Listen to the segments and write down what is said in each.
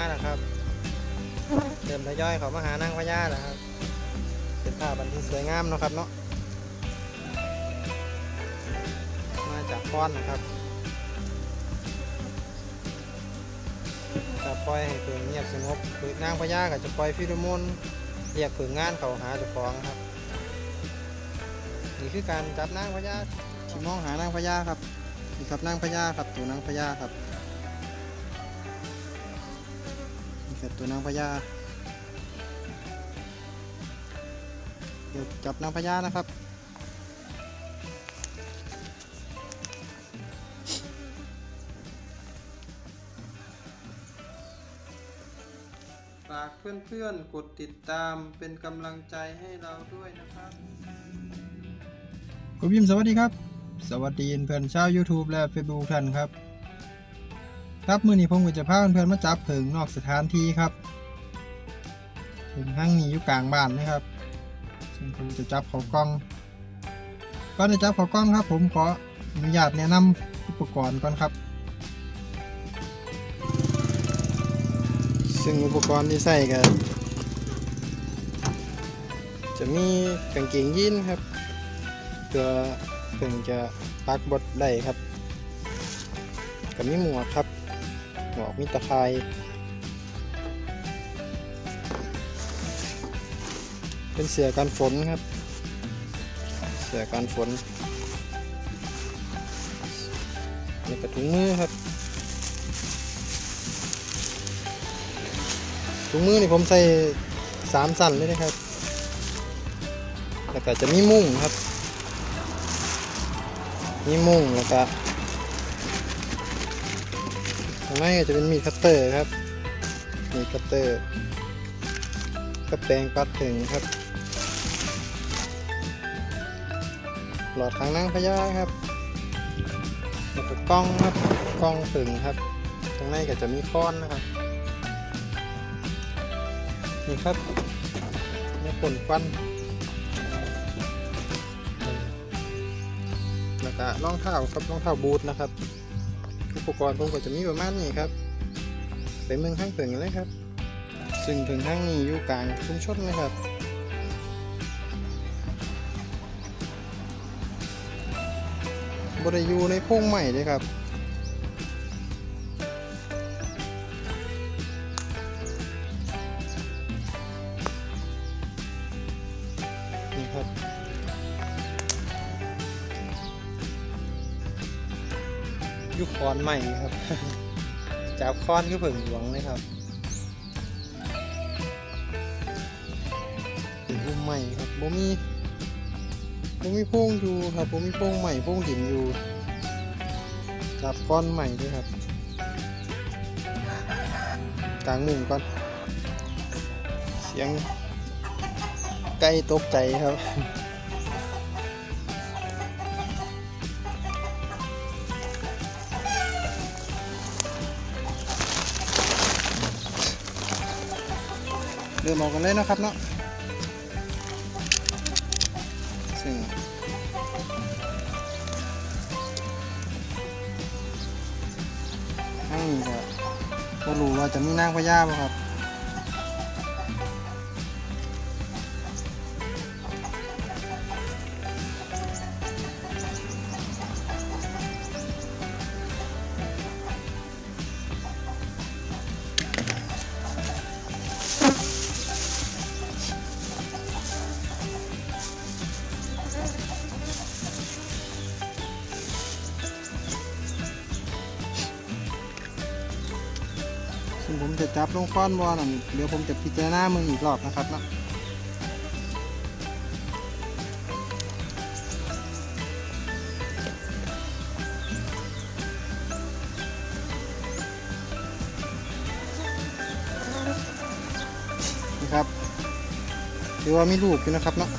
มาแล้วครับเริ่มทยอยเขามาหานางพญาแล้วครับเป็นภาพบันที่สวยงามเนาะครับเนาะมาจากฟ้อนนะครับจะปล่อยให้เพิ่งเงียบสงบคือนางพญาก็จะปล่อยฟิโรโมนเรียกเพิ่งงานเขาหาเจ้าของครับ นี่คือการจับนางพญาที่มองหานางพญาครับนี่ครับนางพญาครับตัวนางพญาครับ นี่ครับตัวนางพญาเดี๋ยวจับนางพญานะครับฝากเพื่อนๆ กดติดตามเป็นกำลังใจให้เราด้วยนะครับคุณพิมสวัสดีครับ สวัสดีเพื่อนชาว YouTube และ Facebook ท่านครับ ครับมือนี้ผมก็จะพาเพื่อนๆมาจับผึ่งนอกสถานที่ครับผึ่งห้างนี้อยู่กลางบ้านนะครับซึ่งผมจะจับเขากล้องก่อนจะจับเขากล้องครับ ผมขออนุญาตแนะนำอุปกรณ์ก่อนครับ ซึ่งอุปกรณ์ที่ใส่ก็จะมีกางเกงยีนครับเพื่อเพิ่งจะปักบดได้ครับกับมีหมวกครับ หมวกมีตะไคร้เป็นเสือกันฝนครับ เสือกันฝนนี่กระถุงมือครับ ถุงมือนี่ผมใส่สามสั่นเลยนะครับ แล้วก็จะมีมุ้งครับ มีมุ้งแล้วก็ ข้างในก็จะเป็นมีดคัตเตอร์ครับ มีดคัตเตอร์กระแปรงปัดถึงครับ หลอดทางนั่งพญาครับแล้วก็กล้องครับกล้องถึงครับข้างในก็จะมีค้อนนะครับ นี่ครับนี่ผลควันแล้วก็รองเท้าครับรองเท้าบูทนะครับ ปกรณ์ผมก็จะมีประมาณนี้ครับ ไปเมืองข้างเพิงเลยครับ ซึ่งเพิงข้างนี้อยู่กลางชุมชนนะครับบริยูในพงใหม่เลยครับ คอนใหม่ครับจากคอนก็เผิงหลวงเลยครับเป็นรุ่มใหม่ครับบ่มีบ่มีโพงอยู่ครับบ่มีโพงใหม่โพงดินอยู่ จับก้อนใหม่ด้วยครับกลางมุงก่อน เสียงไก่ตกใจครับ ริ่มออกกันเลยนะครับเนาะซึ่งข้างนี้ก็ก็รู้ว่าจะมีนางพญาบ่ครับ ซึ่งผมจะจับลงค้อนบอนั่นเดี๋ยวผมจะพิจารณามึงอีกรอบนะครับเนาะนะครับถือว่ามีลูกอยู่นะครับเนาะ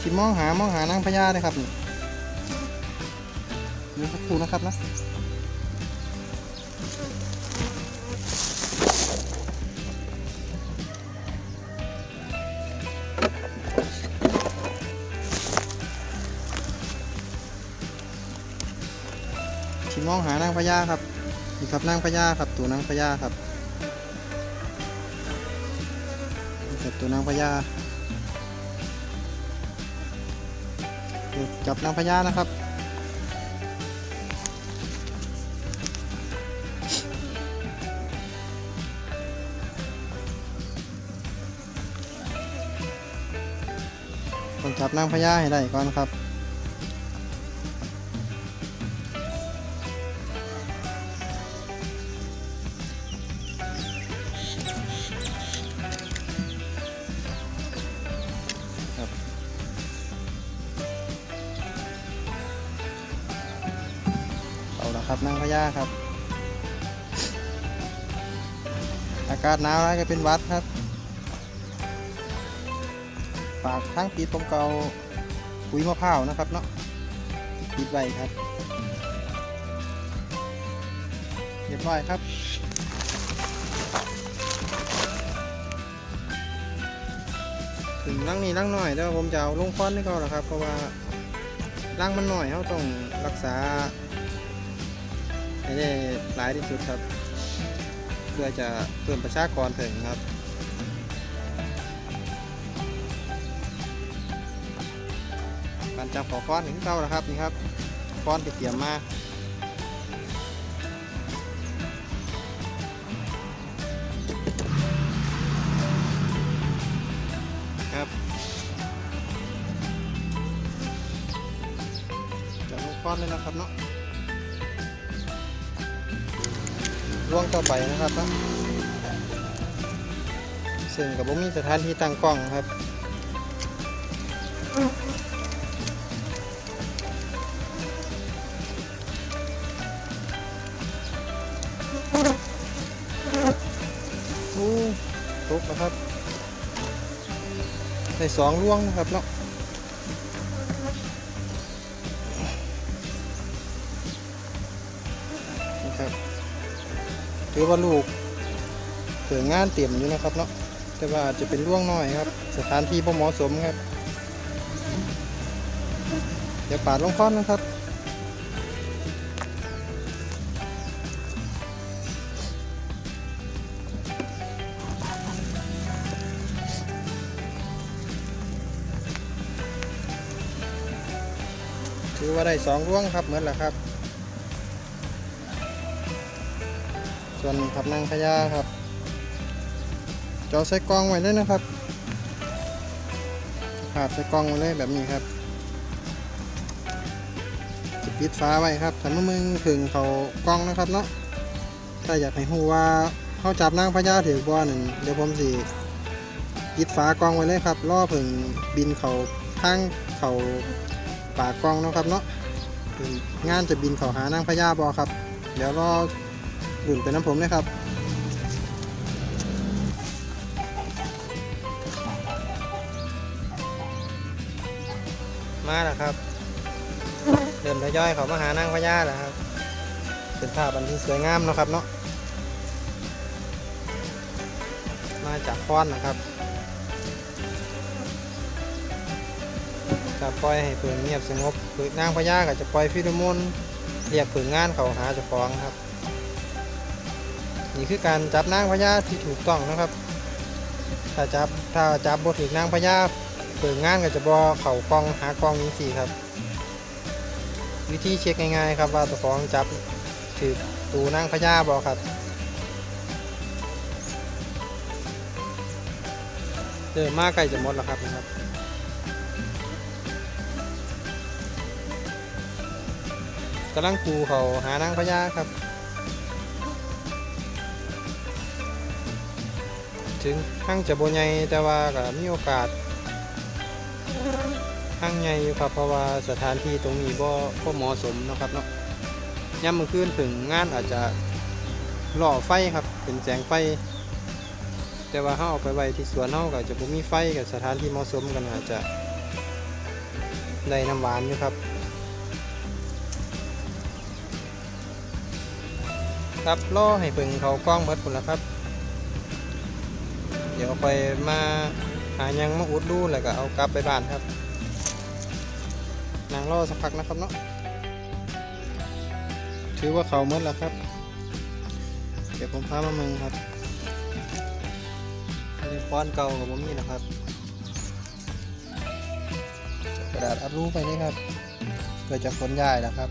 ชิมองหามองหานางพญาเลยครับนี่ เดี๋ยวสักครู่นะครับนะชิมองหานางพญาครับนี่ครับนางพญาครับ ตัวนางพญาครับนี่ครับตัวนางพญาจับนางพญานะครับ จับนางพญาให้ได้ก่อนครับครับเอาละครับนางพญาครับ อากาศหนาวแล้วก็เป็นวัดครับ ฝากทั้งปีผมเกาปุ๋ยมะพร้าวนะครับเนาะปิดไว้ครับเรียบร้อยครับถึงลังนี้ลังหน่อยแต่ว่าผมจะเอาลงค้อนให้เขาแหละครับ เพราะว่าลังมันหน่อยเขาต้องรักษาให้ได้หลายที่สุดครับ เพื่อจะเพิ่มประชากรเพิ่มครับ การจับขอค้อนถึงเก้าแล้วครับนี่ครับค้อนที่เตรียมมาครับจับลูกค้อนเลยนะครับเนาะล่วงต่อไปนะครับเนาะซึ่งกับผมมีสถานที่ตั้งกล้องครับ ได้สองล่วงนะครับเนาะนะครับถือว่าลูกเกิดงานเตรียมอยู่นะครับเนาะแต่ว่าอาจจะเป็นล่วงน้อยครับ สถานที่บ่เหมาะสมครับ เดี๋ยวปาดลงค้อนนะครับ ถือว่าได้สองร่วงครับเหมือนแล้วครับ ส่วนขับนางพญาครับจอใส่กล้องไว้เลยนะครับผาดใส่กล้องไว้เลยแบบนี้ครับจะปิดฟ้าไว้ครับถ้ามือมึงถึงเขากล้องนะครับเนาะถ้าอยากให้หูว่าเขาจับนางพญาถือบ่อหนึ่งเดี๋ยวผมสิปิดฟ้ากล้องไว้เลยครับล่อผึ่งบินเขาทางเขา ปากกองนะครับเนาะงานจะบินเขาหานางพญาบอครับ เดี๋ยวรอหลุนเป็นน้ำผมเลยครับมาแล้วครับ เริ่มทยอยเขามาหานางพญาแล้วครับ เป็นภาพอันที่สวยงามนะครับเนาะ มาจากฟ้อนนะครับ จะปล่อยให้เพิ่งเงียบสงบเพิ่งนางพญาก็จะปล่อยฟิโรโมนเรียกเพิ่งงานเขาหาเจ้าของครับ นี่คือการจับนางพญาที่ถูกต้องนะครับ ถ้าจับถ้าจับบถึกนางพญาเพิ่งงานก็จะบอเข่ากองหากองนี้สี่ครับ วิธีเช็คง่ายๆครับว่าเจ้าของจับถือตูนางพญาบอครับเดินมาใกล้จะหมดแล้วครับนะครับ กำลังปูเขาหานางพญาครับ ถึงห้างจะโบใหญ่แต่ว่าก็มีโอกาสห้างใหญ่อยู่ครับเพราะว่าสถานที่ตรงนี้บ่บ่เหมาะสมนะครับเนาะย่ำมือคืนถึงงานอาจจะหล่อไฟครับเป็นแสงไฟ แต่ว่าเขาเอาไปไว้ที่สวนเขาก็จะบ่มีไฟกับสถานที่เหมาะสมกันอาจจะได้น้ำหวานอยู่ครับ ครับล่อให้เพิ่งเขากล้องเบิดพุ่นละครับ เดี๋ยวไปมาหายังมาอุดดูแล้วก็เอากลับไปบ้านครับนางล่อสักพักนะครับเนาะถือว่าเขาหมดแล้วครับ เดี๋ยวผมพามาเมืองครับอันนี้ป้อนเก่ากับผมนี่นะครับ กระดาษอัดรูปไปนี่ครับเพื่อจะขนย้ายนะครับ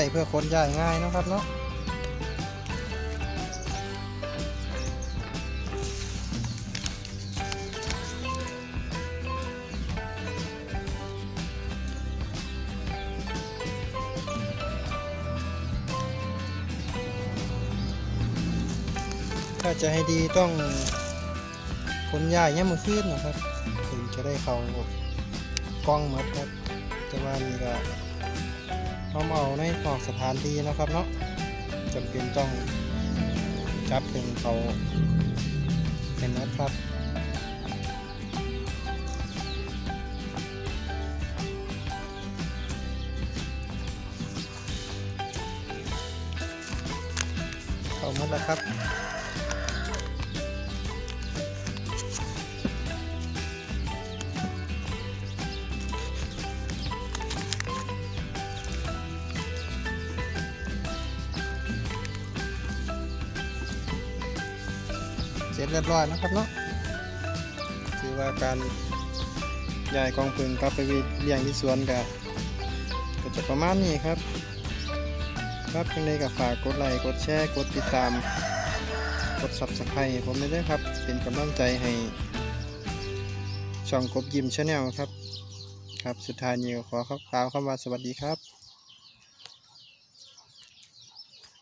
ว้เพื่อขนย้ายง่ายนะครับเนาะถ้าจะให้ดีต้องขนย้ายเนี่ยมมือขึ้นนะครับถึงจะได้เขากล้องหมดครับ แต่ว่านี่ก็ เอาเอาในนอกสถานที่นะครับเนาะจำเป็นต้องจับเป็นเขาเป็นนะครับเขาหมดแล้วครับ รียบร้อยนะครับเนาะถือว่าการย้ายกองพลิงกลับไปเลี้ยงที่สวนก็ก็จะประมาณนี้ครับ ครับยังไงก็ฝากกดไลค์กดแชร์กดติดตาม กด subscribe ให้ผมด้วยครับ เป็นกำลังใจให้ ช่องกบยิมชาแนลครับ ครับสุดท้ายนี้ขอขอกล่าวคำว่าสวัสดีครับ